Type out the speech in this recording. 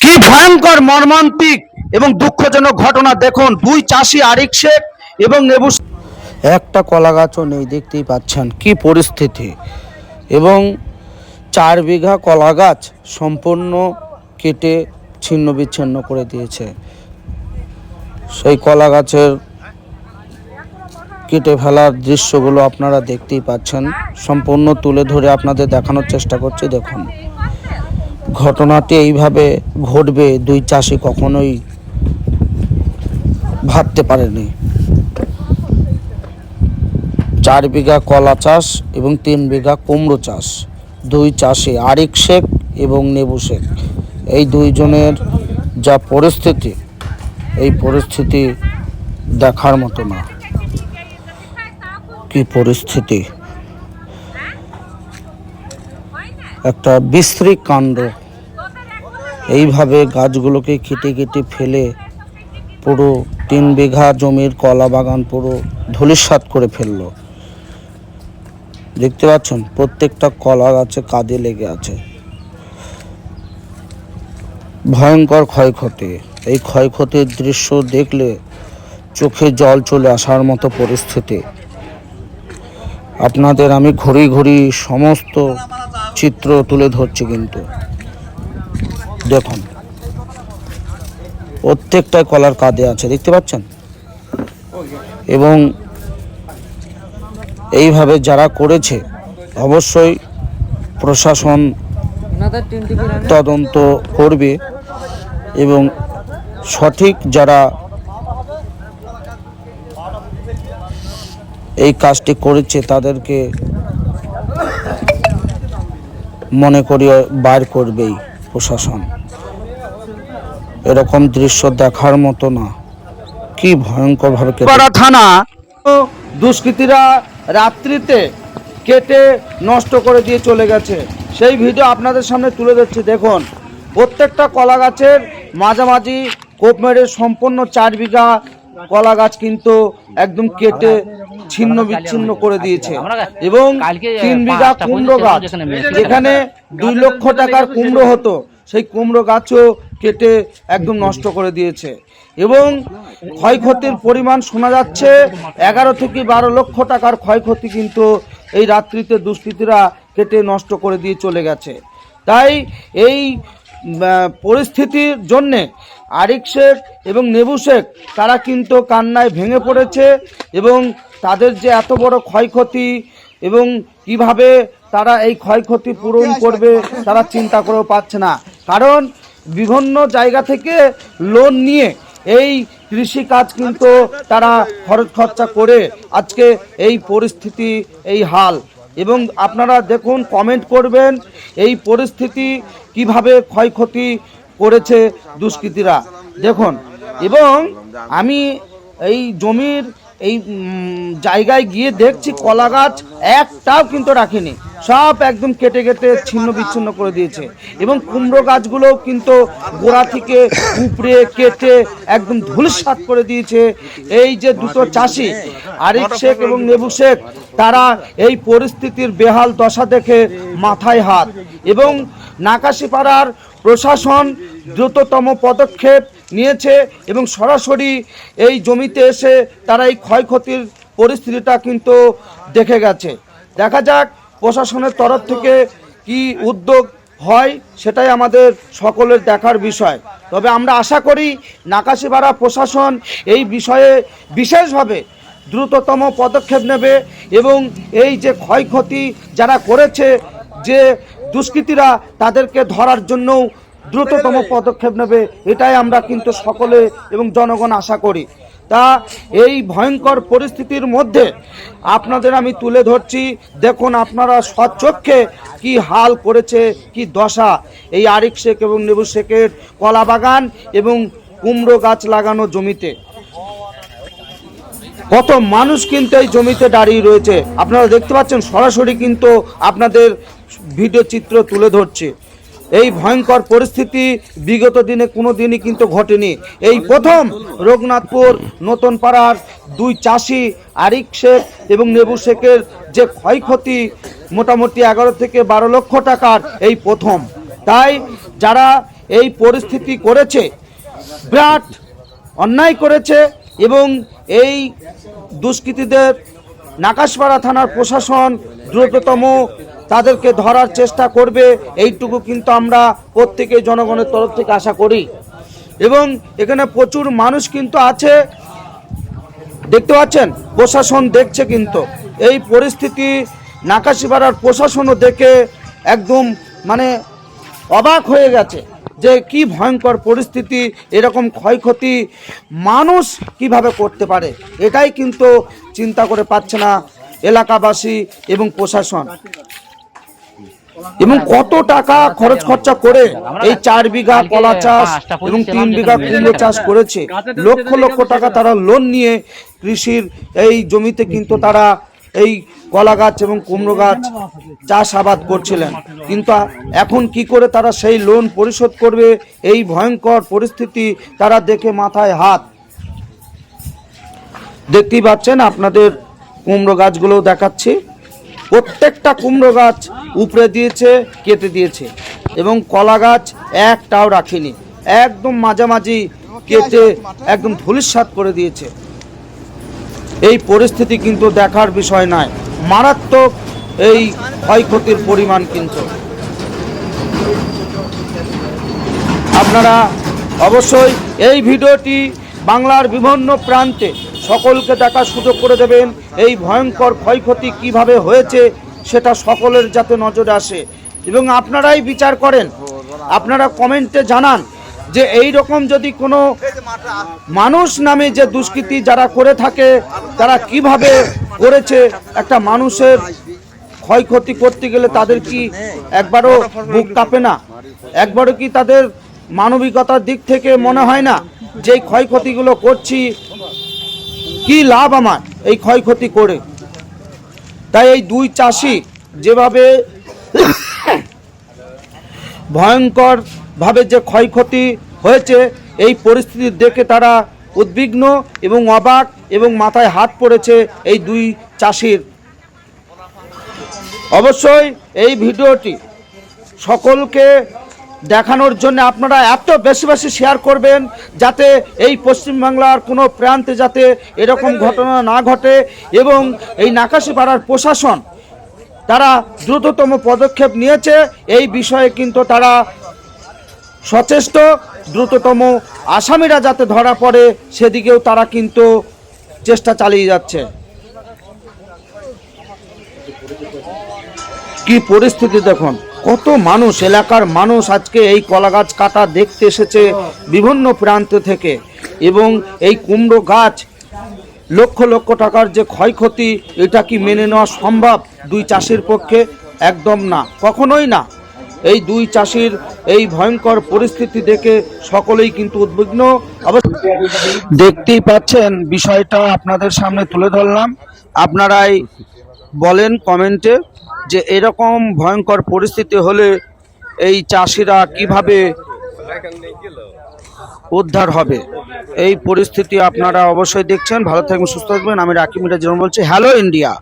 কি ভয়ঙ্কর মর্মান্তিক এবং দুঃখজনক ঘটনা দেখুন। দুই চাষি আরিক শেখ এবং নেবু একটা কলা গাছও নেই, দেখতেই পাচ্ছেন কি পরিস্থিতি। এবং চার বিঘা কলা গাছ সম্পূর্ণ কেটে ছিন্ন বিচ্ছিন্ন করে দিয়েছে। সেই কলা গাছের কেটে ফেলার দৃশ্যগুলো আপনারা দেখতেই পাচ্ছেন। সম্পূর্ণ তুলে ধরে আপনাদের দেখানোর চেষ্টা করছি, দেখুন। ঘটনাটি এইভাবে ঘটবে দুই চাষি কখনোই ভাবতে পারেনি। চার বিঘা কলা চাষ এবং তিন বিঘা কুমড়ো চাষ। দুই চাষি আরিক শেখ এবং নেবু শেখ। এই দুইজনের যা পরিস্থিতি, এই পরিস্থিতি দেখার মতো না। কি পরিস্থিতি? একটা বিশ্রী কাণ্ড। এইভাবে গাছগুলোকে কেটে কেটে ফেলে পুরো তিন বিঘা জমির কলা বাগান পুরো ধূলিসাৎ করে ফেলল। দেখতে পাচ্ছেন? প্রত্যেকটা কলা গাছে কাঁদে লেগে আছে। ভয়ঙ্কর ক্ষয়ক্ষতি। এই ক্ষয়ক্ষতির দৃশ্য দেখলে চোখে জল চলে আসার মতো পরিস্থিতি। আপনাদের আমি ঘড়ি ঘড়ি সমস্ত চিত্র তুলে ধরছি কিন্তু। দেখুন প্রত্যেকটাই কলার কাঁধে আছে দেখতে পাচ্ছেন? এবং এইভাবে যারা করেছে অবশ্যই প্রশাসন তদন্ত করবে এবং সঠিক যারা এই কাজটি করেছে তাদেরকে মনে করি বার করবেই প্রশাসন। এরকম দৃশ্য দেখার মতো না। কি ভয়ঙ্কর ভাবে থানা। দুষ্কৃতীরা রাত্রিতে কেটে নষ্ট করে দিয়ে চলে গেছে। সেই ভিডিও আপনাদের সামনে তুলে ধরছি দেখুন। প্রত্যেকটা কলা গাছের মাঝামাঝি কোপ মেরে সম্পূর্ণ চার বিঘা কলা গাছ কিন্তু একদম কেটে ছিন্ন বিচ্ছিন্ন করে দিয়েছে। এবং তিন বিঘা কুমড়ো গাছ। যেখানে দুই লক্ষ টাকার কুমড়ো হতো। সেই কুমড়ো গাছও কেটে একদম নষ্ট করে দিয়েছে। এবং ক্ষয়ক্ষতির পরিমাণ শোনা যাচ্ছে, এগারো থেকে বারো লক্ষ টাকার ক্ষয়ক্ষতি কিন্তু এই রাত্রিতে দুষ্কৃতীরা কেটে নষ্ট করে দিয়ে চলে গেছে। তাই এই পরিস্থিতির জন্যে আরিক শেখ এবং নেবু শেখ, তারা কিন্তু কান্নায় ভেঙে পড়েছে এবং তাদের যে এত বড় ক্ষয়ক্ষতি এবং কীভাবে তারা এই ক্ষয়ক্ষতি পূরণ করবে, তারা চিন্তা করেও পাচ্ছে না। কারণ বিভিন্ন জায়গা থেকে লোন নিয়ে এই কৃষি কাজ কিন্তু তারা খরচ খরচা করে আজকে এই পরিস্থিতি, এই হাল। এবং আপনারা দেখুন কমেন্ট করবেন এই পরিস্থিতি কীভাবে ক্ষয়ক্ষতি করেছে দুষ্কৃতীরা। দেখুন, এবং আমি এই জমির এই জায়গায় গিয়ে দেখছি কলা গাছ একটাও কিন্তু রাখেনি। সব একদম কেটে কেটে ছিন্ন বিচ্ছিন্ন করে দিয়েছে। এবং কুমড়ো গাছগুলোও কিন্তু গোড়া থেকে উপড়ে কেটে একদম ধুলিসাৎ করে দিয়েছে। এই যে দুটো চাষি, আরিফ শেখ এবং নেবু শেখ, তারা এই পরিস্থিতির বেহাল দশা দেখে মাথায় হাত। এবং নাকাশিপাড়ার প্রশাসন দ্রুততম পদক্ষেপ নিয়েছে এবং সরাসরি এই জমিতে এসে তারা এই ক্ষয়ক্ষতির পরিস্থিতিটা কিন্তু দেখে গেছে। দেখা যাক প্রশাসনের তরফ থেকে কি উদ্যোগ হয় সেটাই আমাদের সকলের দেখার বিষয়। তবে আমরা আশা করি নাকাশিপাড়া প্রশাসন এই বিষয়ে বিশেষভাবে দ্রুততম পদক্ষেপ নেবে এবং এই যে ক্ষয়ক্ষতি যারা করেছে, যে দুষ্কৃতীরা তাদেরকে ধরার জন্য দ্রুততম পদক্ষেপ নেবে, এটাই আমরা কিন্তু সকলে এবং জনগণ আশা করি। তা এই ভয়ঙ্কর পরিস্থিতির মধ্যে আপনাদের আমি তুলে ধরছি। দেখুন আপনারা সচক্ষে কি হাল করেছে, কি দশা। এই আরিক শেখ এবং নেবু শেখের কলা বাগান এবং কুমড়ো গাছ লাগানো জমিতে। কত মানুষ কিন্তু এই জমিতে দাঁড়িয়ে রয়েছে। আপনারা দেখতে পাচ্ছেন, সরাসরি কিন্তু আপনাদের ভিডিও চিত্র তুলে ধরছে। এই ভয়ঙ্কর পরিস্থিতি বিগত দিনে কোনো দিনই কিন্তু ঘটেনি। এই প্রথম রঘুনাথপুর নতুন পাড়ার দুই চাষি, আরিক শেখ এবং নেবু শেখের যে ক্ষয়ক্ষতি, মোটামুটি এগারো থেকে বারো লক্ষ টাকার এই প্রথম। তাই যারা এই পরিস্থিতি করেছে, বিরাট অন্যায় করেছে এবং এই দুষ্কৃতীদের নাকাশপাড়া থানার প্রশাসন দ্রুততম তাদেরকে ধরার চেষ্টা করবে, এইটুকু কিন্তু আমরা প্রত্যেকে জনগণের তরফ থেকে আশা করি। এবং এখানে প্রচুর মানুষ কিন্তু আছে। দেখতে পাচ্ছেন, প্রশাসন দেখছে কিন্তু। এই পরিস্থিতি নাকাশিপাড়ার প্রশাসনও দেখে একদম মানে অবাক হয়ে গেছে যে কি ভয়ঙ্কর পরিস্থিতি, এরকম ক্ষয়ক্ষতি মানুষ কীভাবে করতে পারে, এটাই কিন্তু চিন্তা করে পাচ্ছে না এলাকাবাসী এবং প্রশাসন। এবং কত টাকা খরচ খরচা করে এই চার বিঘা কলা চাষ এবং তিন বিঘা কুমড়ো চাষ করেছে। লক্ষ লক্ষ টাকা তারা লোন নিয়ে কৃষির এই জমিতে কিন্তু তারা এই কলা গাছ এবং কুমড়ো গাছ চাষ আবাদ করছিলেন। কিন্তু এখন কি করে তারা সেই লোন পরিশোধ করবে? এই ভয়ঙ্কর পরিস্থিতি তারা দেখে মাথায় হাত। দেখতেই পাচ্ছেন আপনাদের কুমড়ো গাছগুলোও দেখাচ্ছি। প্রত্যেকটা কুমড়ো গাছ উপড়ে দিয়েছে, কেটে দিয়েছে এবং কলা গাছ একটাও রাখেনি। একদম মাঝামাঝি কেটে একদম ধুলিস্বাদ করে দিয়েছে। এই পরিস্থিতি কিন্তু দেখার বিষয় নয়, মারাত্মক এই ক্ষয়ক্ষতির পরিমাণ কিন্তু। আপনারা অবশ্যই এই ভিডিওটি বাংলার বিভিন্ন প্রান্তে সকলকে দেখার সুযোগ করে দেবেন। এই ভয়ঙ্কর ক্ষয়ক্ষতি কীভাবে হয়েছে, সেটা সকলের যাতে নজরে আসে। এবং আপনারাই বিচার করেন। আপনারা কমেন্টে জানান যে এই রকম যদি কোনো মানুষ নামে যে দুষ্কৃতি যারা করে থাকে, তারা কীভাবে করেছে, একটা মানুষের ক্ষয়ক্ষতি করতে গেলে তাদের কি একবারও বুক কাঁপে না? একবারও কি তাদের মানবিকতার দিক থেকে মনে হয় না যে ক্ষয়ক্ষতিগুলো করছি কি লাভ আমার এই ক্ষয়ক্ষতি করে? তাই এই দুই চাষি যেভাবে ভয়ঙ্কর ভাবে যে ক্ষয়ক্ষতি হয়েছে, এই পরিস্থিতি দেখে তারা উদ্বিগ্ন এবং অবাক এবং মাথায় হাত পড়েছে এই দুই চাষির। অবশ্যই এই ভিডিওটি সকলকে দেখানোর জন্য আপনারা এত বেশি বেশি শেয়ার করবেন যাতে এই পশ্চিমবাংলার কোনো প্রান্তে যাতে এরকম ঘটনা না ঘটে এবং এই নাকাশিপাড়ার প্রশাসন তারা দ্রুততম পদক্ষেপ নিয়েছে। এই বিষয়ে কিন্তু তারা সচেষ্ট, দ্রুততম আসামিরা যাতে ধরা পড়ে সেদিকেও তারা কিন্তু চেষ্টা চালিয়ে যাচ্ছে। কি পরিস্থিতি দেখুন। কত মানুষ, এলাকার মানুষ আজকে এই কলা গাছ কাটা দেখতে এসেছে বিভিন্ন প্রান্ত থেকে। এবং এই কুমড়ো গাছ, লক্ষ লক্ষ টাকার যে ক্ষয়ক্ষতি, এটা কি মেনে নেওয়া সম্ভব? দুই চাষির পক্ষে একদম না, কখনোই না। এই দুই চাষির এই ভয়ঙ্কর পরিস্থিতি দেখে সকলেই কিন্তু উদ্বিগ্ন। অবশ্য দেখতেই পাচ্ছেন, বিষয়টা আপনাদের সামনে তুলে ধরলাম। আপনারাই বলেন কমেন্টে। যে এরকম ভয়ঙ্কর পরিস্থিতি হলে এই চাষিরা কীভাবে উদ্ধার হবে? এই পরিস্থিতি আপনারা অবশ্যই দেখছেন। ভালো থাকবেন, সুস্থ থাকবেন। আমি রাকিব যেমন বলছি হ্যালো ইন্ডিয়া